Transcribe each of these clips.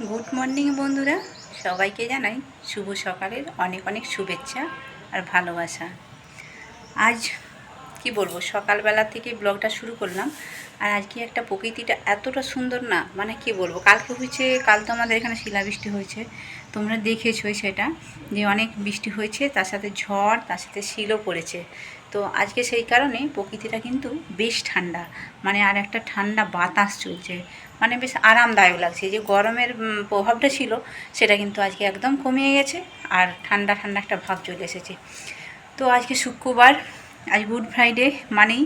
Good morning বন্ধুরা। সবাইকে জানাই শুভ সকালের অনেক অনেক শুভেচ্ছা আর ভালোবাসা। আজ কি বলব, সকালবেলা থেকে ব্লগটা শুরু করলাম। আর আজকে একটা প্রকৃতিটা এতটা সুন্দর না মানে কি বলব, কালকে হয়েছে, কাল তো আমাদের এখানে শিলাবৃষ্টি হয়েছে। তোমরা দেখেছোই সেটা, যে অনেক বৃষ্টি হয়েছে, তার সাথে ঝড়, তার সাথে শিলও পড়েছে। তো আজকে সেই কারণে প্রকৃতিটা কিন্তু বেশ ঠান্ডা মানে আর একটা ঠান্ডা বাতাস চলছে মানে বেশ আরামদায়ক লাগছে। যে গরমের প্রভাবটা ছিল, সেটা কিন্তু আজকে একদম কমিয়ে গেছে, আর ঠান্ডা ঠান্ডা একটা ভাব চলে এসেছে। তো আজকে শুক্রবার আজ গুড ফ্রাইডে মানেই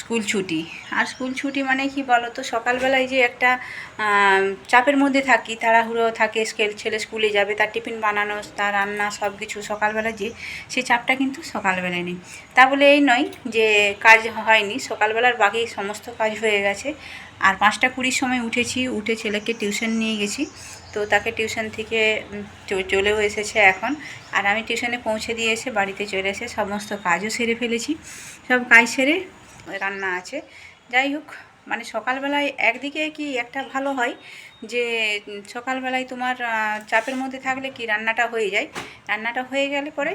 স্কুল ছুটি। আর স্কুল ছুটি মানে কি বলো তো সকালবেলায় যে একটা চাপের মধ্যে থাকি, তাড়াহুড়ো থাকে, স্কেল, ছেলে স্কুলে যাবে, তার টিফিন বানানো, তার রান্না সব কিছু সকালবেলা যে সেই চাপটা কিন্তু সকালবেলায় নেই। তা বলে এই নয় যে, কাজ হয়নি, সকালবেলার বাকি সমস্ত কাজ হয়ে গেছে। আর পাঁচটা কুড়ির সময় উঠেছি, উঠে ছেলেকে টিউশন নিয়ে গেছি। তো তাকে টিউশন থেকে চলেও এসেছে এখন। আর আমি টিউশনে পৌঁছে দিয়ে এসে বাড়িতে চলে এসে সমস্ত কাজও সেরে ফেলেছি। সব কাজ সেরে রান্না আছে। যাই হোক মানে সকালবেলায় একদিকে কি একটা ভালো হয় যে সকালবেলায় তোমার চাপের মধ্যে থাকলে কি রান্নাটা হয়ে যায়? রান্নাটা হয়ে গেলে পরে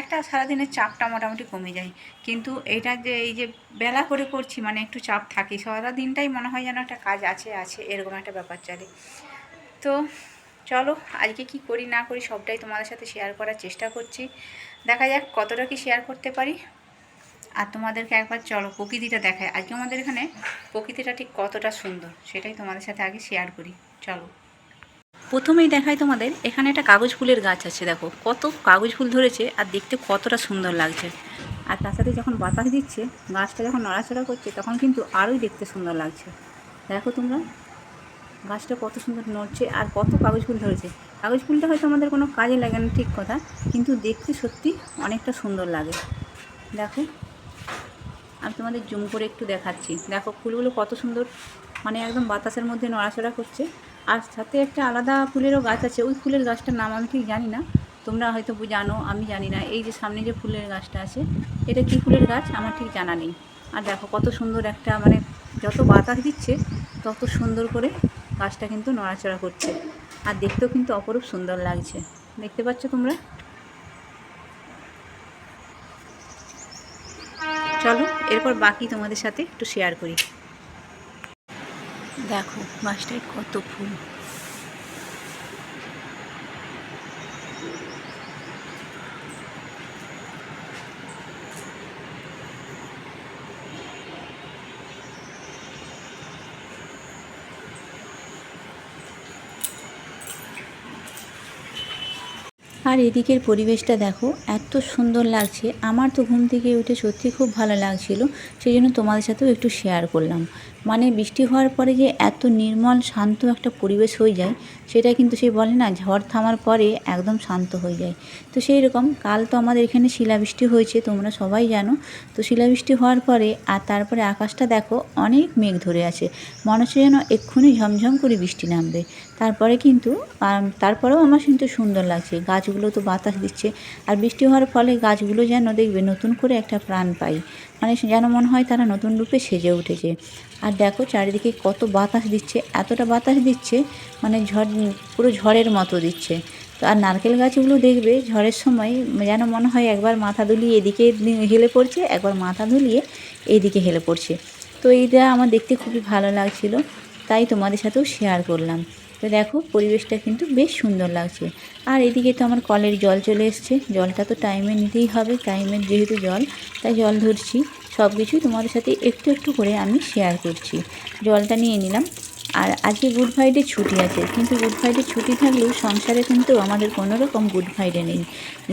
একটা সারাদিনের চাপটা মোটামুটি কমে যায়। কিন্তু এটা যে, এই যে বেলা করে করছি মানে একটু চাপ থাকে, সারাদিনটাই মনে হয় যেন একটা কাজ আছে আছে, এরকম একটা ব্যাপার চলে। তো চলো, আজকে কি করি না করি সবটাই তোমাদের সাথে শেয়ার করার চেষ্টা করছি। দেখা যাক কতটা কি শেয়ার করতে পারি। আর তোমাদেরকে একবার চলো প্রকৃতিটা দেখায় আজকে আমাদের এখানে প্রকৃতিটা ঠিক কতটা সুন্দর, সেটাই তোমাদের সাথে আগে শেয়ার করি। চলো। প্রথমেই দেখাই তোমাদের, এখানে একটা কাগজ ফুলের গাছ আছে, দেখো। কত কাগজ ফুল ধরেছে আর দেখতে কতটা সুন্দর লাগছে। আর তার সাথে যখন বাতাস দিচ্ছে, গাছটা যখন নড়াচড়া করছে, তখন কিন্তু আরোই দেখতে সুন্দর লাগছে। দেখো তোমরা গাছটা কত সুন্দর নড়ছে আর কত কাগজ ফুল ধরেছে। কাগজ ফুলটা হয়তো আমাদের কোনো কাজে লাগে না, ঠিক কথা, কিন্তু দেখতে সত্যি অনেকটা সুন্দর লাগে। দেখো, আমি তোমাদের জুম করে একটু দেখাচ্ছি। দেখো, ফুলগুলো কত সুন্দর মানে একদম বাতাসের মধ্যে নড়াচড়া করছে। আর সাথে একটা আলাদা ফুলেরও গাছ আছে, ওই ফুলের গাছটার নাম আমি ঠিক জানি না। তোমরা হয়তো জানো, আমি জানি না। এই যে সামনে যে ফুলের গাছটা আছে, এটা কী ফুলের গাছ? আমার ঠিক জানা নেই। আর দেখো, কত সুন্দর একটা মানে যত বাতাস দিচ্ছে, তত সুন্দর করে গাছটা কিন্তু নড়াচড়া করছে। আর দেখতেও কিন্তু অপরূপ সুন্দর লাগছে। দেখতে পাচ্ছ তোমরা? চলো, এরপর বাকি তোমাদের সাথে একটু শেয়ার করি। দেখো গাছটায় কত ফুল। আর এদিকের পরিবেশটা দেখো, এত সুন্দর লাগছে। আমার তো ঘুম থেকে উঠে সত্যি খুব ভালো লাগছিল। সেই জন্য তোমাদের সাথেও একটু শেয়ার করলাম। মানে বৃষ্টি হওয়ার পরে যে এত নির্মল, শান্ত একটা পরিবেশ হয়ে যায়, সেটা কিন্তু সে বলে না, ঝড় থামার পরে একদম শান্ত হয়ে যায়। তো সেই রকম কাল তো আমাদের এখানে শিলাবৃষ্টি হয়েছে, তোমরা সবাই জানো। তো শিলাবৃষ্টি হওয়ার পরে আর তারপরে আকাশটা দেখো, অনেক মেঘ ধরে আছে। মনে হচ্ছে যেন এক্ষুনি ঝমঝম করে বৃষ্টি নামবে। তারপরে কিন্তু তারপরেও আমার কিন্তু সুন্দর লাগছে। গাছগুলো তো বাতাস দিচ্ছে। আর বৃষ্টি হওয়ার ফলে গাছগুলো যেন দেখবে, নতুন করে একটা প্রাণ পায়। মানে যেন মনে হয় তারা নতুন রূপে সেজে উঠেছে। আর দেখো চারিদিকে কত বাতাস দিচ্ছে, এতটা বাতাস দিচ্ছে মানে ঝড়, পুরো ঝড়ের মতো দিচ্ছে। তো আর নারকেল গাছগুলো দেখবে ঝড়ের সময় যেন মনে হয় একবার মাথা দুলিয়ে এদিকে হেলে পড়ছে, একবার মাথা দুলিয়ে এইদিকে হেলে পড়ছে। তো এইটা আমার দেখতে খুবই ভালো লাগছিল, তাই তোমাদের সাথেও শেয়ার করলাম। তো দেখো, পরিবেশটা কিন্তু বেশ সুন্দর লাগছে। আর এদিকে তো আমার কলের জল চলে এসছে। জলটা তো টাইমে নিতেই হবে টাইমের যেহেতু জল, তাই জল ধরছি। সব কিছুই তোমাদের সাথে একটু একটু করে আমি শেয়ার করছি। জলটা নিয়ে নিলাম। আর আজকে গুড ফ্রাইডে ছুটি আছে, কিন্তু গুড ফ্রাইডে ছুটি থাকলেও সংসারে কিন্তু আমাদের কোনো রকম গুড ফ্রাইডে নেই।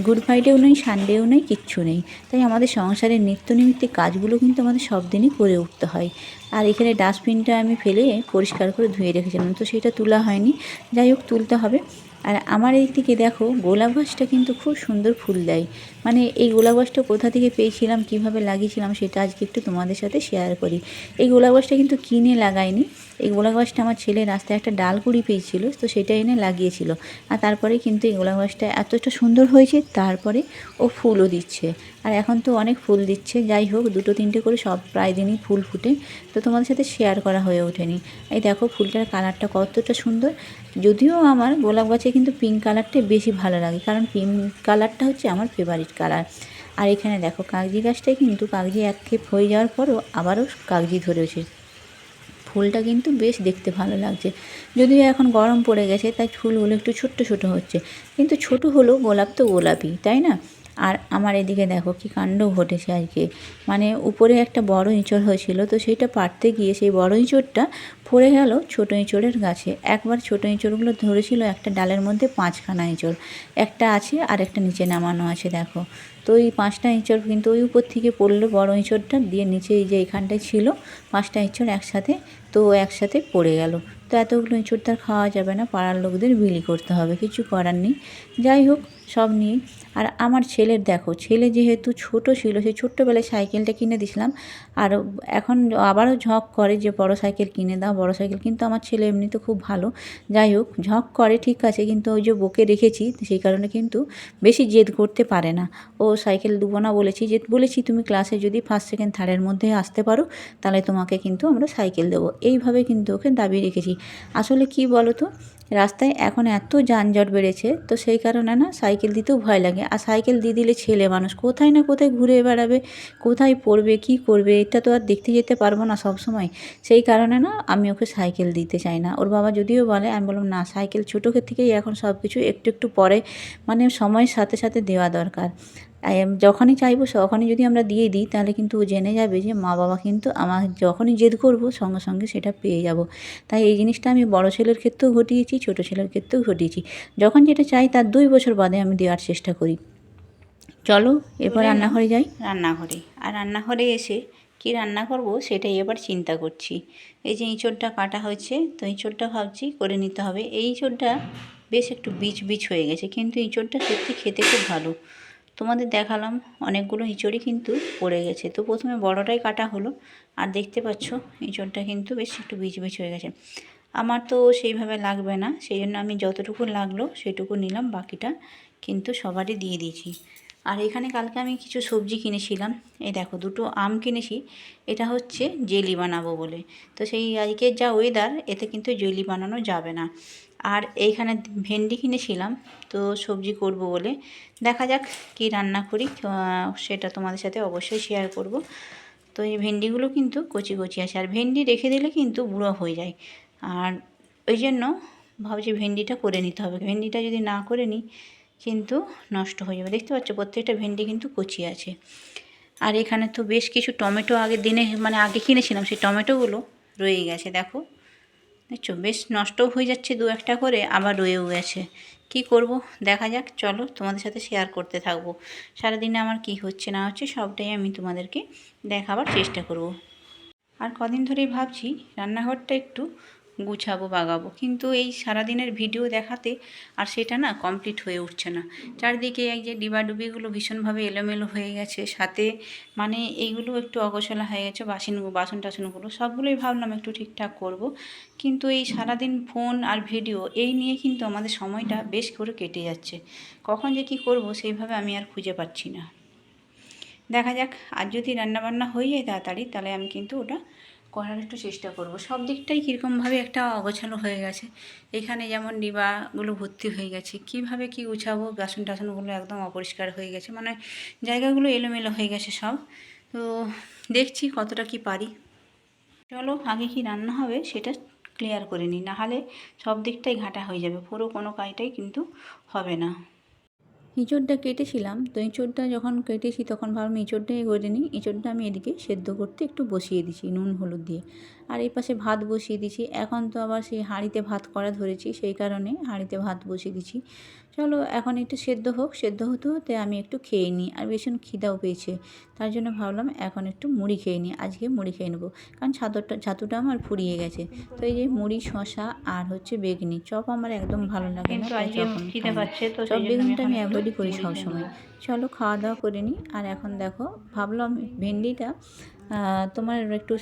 গুড ফ্রাইডেও নেই সানডেও নেই, কিচ্ছু নেই। তাই আমাদের সংসারের নিত্য নিমিত্তে কাজগুলো কিন্তু আমাদের সব দিনই করে উঠতে হয়। আর এখানে ডাস্টবিনটা আমি ফেলে পরিষ্কার করে ধুয়ে রেখেছিলাম, তো সেটা তোলা হয়নি। যাই হোক, তুলতে হবে। আর আমার এই দিকে দেখো গোলাপ গাছটা কিন্তু খুব সুন্দর ফুল দেয়। মানে এই গোলাপ গাছটা কোথা থেকে পেয়েছিলাম, কীভাবে লাগিয়েছিলাম, সেটা আজকে একটু তোমাদের সাথে শেয়ার করি। এই গোলাপ গাছটা কিন্তু কিনে লাগাইনি। এই গোলাপ গাছটা আমার ছেলে রাস্তায় একটা ডাল কুড়ি পেয়েছিল, তো সেটা এনে লাগিয়েছিল। আর তারপরে কিন্তু এই গোলাপ গাছটা এতটা সুন্দর হয়েছে, তারপরে ও ফুলও দিচ্ছে। আর এখন তো অনেক ফুল দিচ্ছে, যাই হোক, দুটো তিনটে করে সব প্রায় দিনই ফুল ফুটে। তো তোমাদের সাথে শেয়ার করা হয়ে ওঠেনি। এই দেখো, ফুলটার কালারটা কতটা সুন্দর। যদিও আমার গোলাপ গাছে কিন্তু পিঙ্ক কালারটাই বেশি ভালো লাগে, কারণ পিঙ্ক কালারটা হচ্ছে আমার ফেভারিট কালার আর এখানে দেখো কাগজি গাছটাই কিন্তু কাগজি এক খেপ হয়ে যাওয়ার পরও আবারও কাগজি ধরেছে ফুলটা কিন্তু বেশ দেখতে ভালো লাগছে। যদিও এখন গরম পড়ে গেছে, তাই ফুলগুলো একটু ছোট্ট ছোট হচ্ছে। কিন্তু ছোট হলেও গোলাপ তো গোলাপই, তাই না? আর আমার এদিকে দেখো কি কাণ্ড ঘটেছে আজকে। মানে উপরে একটা বড় ইঁচড় হয়েছিল, তো সেইটা পারতে গিয়ে সেই বড় ইঁচড়টা পড়ে গেল ছোটো ইঁচড়ের গাছে। একবার ছোটো ইঁচড়গুলো ধরেছিল একটা ডালের মধ্যে পাঁচখানা ইঁচড় একটা আছে আর একটা নিচে নামানো আছে, দেখো। তো এই পাঁচটা ইঁচড় কিন্তু ওই উপর থেকে পড়ল বড় ইঁচড়টা দিয়ে নিচে এই যে এখানটায় ছিল পাঁচটা ইঁচড় একসাথে, তো একসাথে পড়ে গেল। তো এতগুলো ইঁচড় তার খাওয়া যাবে না, পাড়ার লোকদের বিলি করতে হবে, কিছু করার নেই। যাই হোক সব নিয়ে। আর আমার ছেলের দেখো, ছেলে যেহেতু ছোট ছিল, সেই ছোট্টবেলায় সাইকেলটা কিনে দিছিলাম। আর এখন আবারও ঝক করে যে, বড় সাইকেল কিনে দাও, বড় সাইকেল। কিন্তু আমার ছেলে এমনিতে খুব ভালো। যাই হোক, ঝক করে, ঠিক আছে, কিন্তু ওই যে বকে রেখেছি, সেই কারণে কিন্তু বেশি জেদ করতে পারে না। ও সাইকেল দেবো না বলেছি, যে বলেছি, তুমি ক্লাসে যদি ফার্স্ট সেকেন্ড থার্ডের মধ্যে আসতে পারো, তাহলে তোমাকে কিন্তু আমরা সাইকেল দেবো। এইভাবে কিন্তু ওকে দাবি রেখেছি। আসলে কি বলো তো রাস্তায় এখন এত যানজট বেড়েছে, তো সেই কারণে না সাইকেল দিতেও ভয় লাগে। আর সাইকেল দিয়ে দিলে ছেলে মানুষ কোথায় না কোথায় ঘুরে বেড়াবে, কোথায় পড়বে, কি করবে, এটা তো আর দেখতে যেতে পারব না সব সময় সেই কারণে না আমি ওকে সাইকেল দিতে চাই না। ওর বাবা যদিও বলে, আমি বললাম, না, সাইকেল ছোটো থেকেই এখন সব কিছু একটু একটু পরে মানে সময়ের সাথে সাথে দেওয়া দরকার। যখনই চাইব তখনই যদি আমরা দিয়ে দিই তাহলে কিন্তু ও জেনে যাবে যে মা বাবা কিন্তু আমার যখনই জেদ করব সঙ্গে সঙ্গে সেটা পেয়ে যাব। তাই এই জিনিসটা আমি বড় ছেলের ক্ষেত্রেও ঘটিয়েছি ছোটো ছেলের ক্ষেত্রেও ঘটিয়েছি। যখন যেটা চাই তার দুই বছর বাদে আমি দেওয়ার চেষ্টা করি। চলো এরপর রান্নাঘরে যাই। রান্নাঘরে। আর রান্নাঘরে এসে কি রান্না করব সেটাই এবার চিন্তা করছি। এই যে ইঁচড়টা কাটা হয়েছে তো ইঁচড়টা ভাবছি করে নিতে হবে। এই ইঁচড়টা বেশ একটু বিচ বিচ হয়ে গেছে কিন্তু ইঁচড়টা সত্যি খেতে খুব ভালো। তোমাদের দেখালাম অনেকগুলো ইঁচড়ই কিন্তু পড়ে গেছে। তো প্রথমে বড়টাই কাটা হলো, আর দেখতে পাচ্ছ ইঁচড়টা কিন্তু বেশ একটু বিচ বিচ হয়ে গেছে। আমার তো সেইভাবে লাগবে না, সেই জন্য আমি যতটুকু লাগল সেটুকু নিলাম, বাকিটা কিন্তু সবারই দিয়ে দিয়েছি। আর এখানে কালকে আমি কিছু সবজি কিনেছিলাম, এই দেখো দুটো আম কিনেছি, এটা হচ্ছে জেলি বানাবো বলে। তো সেই আজকের যা ওয়েদার এতে কিন্তু জেলি বানানো যাবে না। আর এইখানে ভেন্ডি কিনেছিলাম, তো সবজি করব বলে। দেখা যাক কি রান্না করি সেটা তোমাদের সাথে অবশ্যই শেয়ার করব। তো এই ভেন্ডিগুলো কিন্তু কচি কচি আছে, আর ভেন্ডি রেখে দিলে কিন্তু বুড়ো হয়ে যায়। আর ওই জন্য ভাবছি ভেন্ডিটা করে নিতে হবে। ভেন্ডিটা যদি না করে নিই, কিন্তু নষ্ট হয়ে যাবে। দেখতে পাচ্ছ, প্রত্যেকটা ভেন্ডি কিন্তু কচি আছে। আর এখানে তো বেশ কিছু টমেটো আগের দিনে মানে আগে কিনেছিলাম, সেই টমেটোগুলো রয়ে গেছে, দেখো। দেখছ? বেশ নষ্টও হয়ে যাচ্ছে দু একটা করে, আবার রয়েও গেছে। কি করব? দেখা যাক, চলো তোমাদের সাথে শেয়ার করতে থাকব। সারাদিনে আমার কি হচ্ছে না হচ্ছে সবটাই আমি তোমাদেরকে দেখাবার চেষ্টা করব। আর কদিন ধরেই ভাবছি রান্নাঘরটা একটু গুছাবো, বাগাবো। কিন্তু এই সারাদিনের ভিডিও দেখাতে আর সেটা না কমপ্লিট হয়ে উঠছে না। চারদিকে এই যে ডিবাডুবিগুলো ভীষণভাবে এলোমেলো হয়ে গেছে। সাথে মানে এইগুলো একটু অগোছলা হয়ে গেছে, বাসন বাসন টাসনগুলো। সবগুলোই ভাবলাম একটু ঠিকঠাক করব। কিন্তু এই সারাদিন ফোন আর ভিডিও এই নিয়ে কিন্তু আমাদের সময়টা বেশ করে কেটে যাচ্ছে। কখন যে কী করব সেইভাবে আমি আর খুঁজে পাচ্ছি না। দেখা যাক আর যদি রান্নাবান্না হয়ে যায় তাড়াতাড়ি, তাহলে আমি কিন্তু ওটা করার একটু চেষ্টা করব। সব দিকটাই কীরকমভাবে একটা অগোছালো হয়ে গেছে। এখানে যেমন ডিবাগুলো ভর্তি হয়ে গেছে, কীভাবে কি গুছাবো, বাসন টাসনগুলো একদম অপরিষ্কার হয়ে গেছে মানে জায়গাগুলো এলোমেলো হয়ে গেছে সব। তো দেখছি কতটা কি পারি। চলো আগে কি রান্না হবে সেটা ক্লিয়ার করে নিই, নাহলে সব দিকটাই ঘাটা হয়ে যাবে, পুরো কোনো কাজটাই কিন্তু হবে না। ইঁচড়টা কেটেছিলাম, তো ইঁচড়টা যখন কেটেছি তখন ভাবলাম ইঁচড়টাই করে নিই। ইঁচড়টা আমি এদিকে সেদ্ধ করতে একটু বসিয়ে দিছি, নুন, হলুদ দিয়ে। আর এই পাশে ভাত বসিয়ে দিছি। এখন তো আবার সেই হাঁড়িতে ভাত করা ধরেছি, সেই কারণে হাঁড়িতে ভাত বসিয়ে দিছি। চলো এখন একটু সেদ্ধ হোক। সেদ্ধ হতে হতে আমি একটু খেয়ে নিই। আর ভীষণ খিদাও পেয়েছে। তার জন্য ভাবলাম এখন একটু মুড়ি খেয়ে নিই। আজকে মুড়ি খেয়ে নেব। কারণ ছাতুটা ছাতুটা আমার ফুরিয়ে গেছে। তো এই যে মুড়ি শশা আর হচ্ছে বেগনি চপ আমার একদম ভালো লাগে না চপ বেগুনটা আমি অ্যাভয়েডই করি সবসময় চলো খাওয়া দাওয়া করে নিই। আর এখন দেখো ভাবলাম ভেন্ডিটা তোমার একটু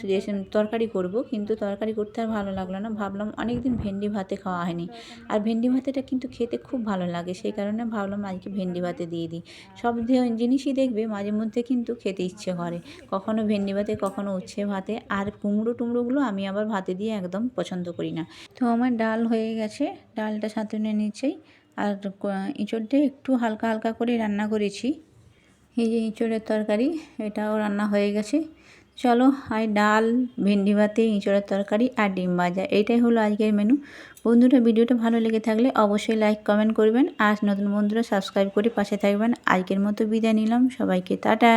তরকারি করব, কিন্তু তরকারি করতে আর ভালো লাগল না। ভাবলাম অনেক দিন ভেন্ডি ভাতে খাওয়া হয়নি। আর ভেন্ডি ভাতেটা কিন্তু খেতে খুব ভালো লাগে, সেই কারণে ভাবলাম আজকে ভেন্ডি ভাতে দিয়ে দিই। সব জিনিসই দেখবে, মাঝে মধ্যে কিন্তু খেতে ইচ্ছে করে। কখনো ভেন্ডি ভাতে, কখনো উচ্ছে ভাতে। আর কুমড়ো টুমড়োগুলো আমি আবার ভাতে দিয়ে একদম পছন্দ করি না। তো আমার ডাল হয়ে গেছে, ডালটা সাথে নিয়ে নিচ্ছেই আর এঁচোড়টা একটু হালকা হালকা করে রান্না করেছি। এই যে এঁচোড়ের তরকারি, এটাও রান্না হয়ে গেছে। চলো আর ডাল, ভেন্ডি ভাতে, ইঁচড়ার তরকারি আর ডিম ভাজা এটাই হলো আজকের মেনু বন্ধুরা, ভিডিওটা ভালো লেগে থাকলে অবশ্যই লাইক কমেন্ট করবেন। আর নতুন বন্ধুরা সাবস্ক্রাইব করে পাশে থাকবেন। আজকের মতো বিদায় নিলাম। সবাইকে টাটা।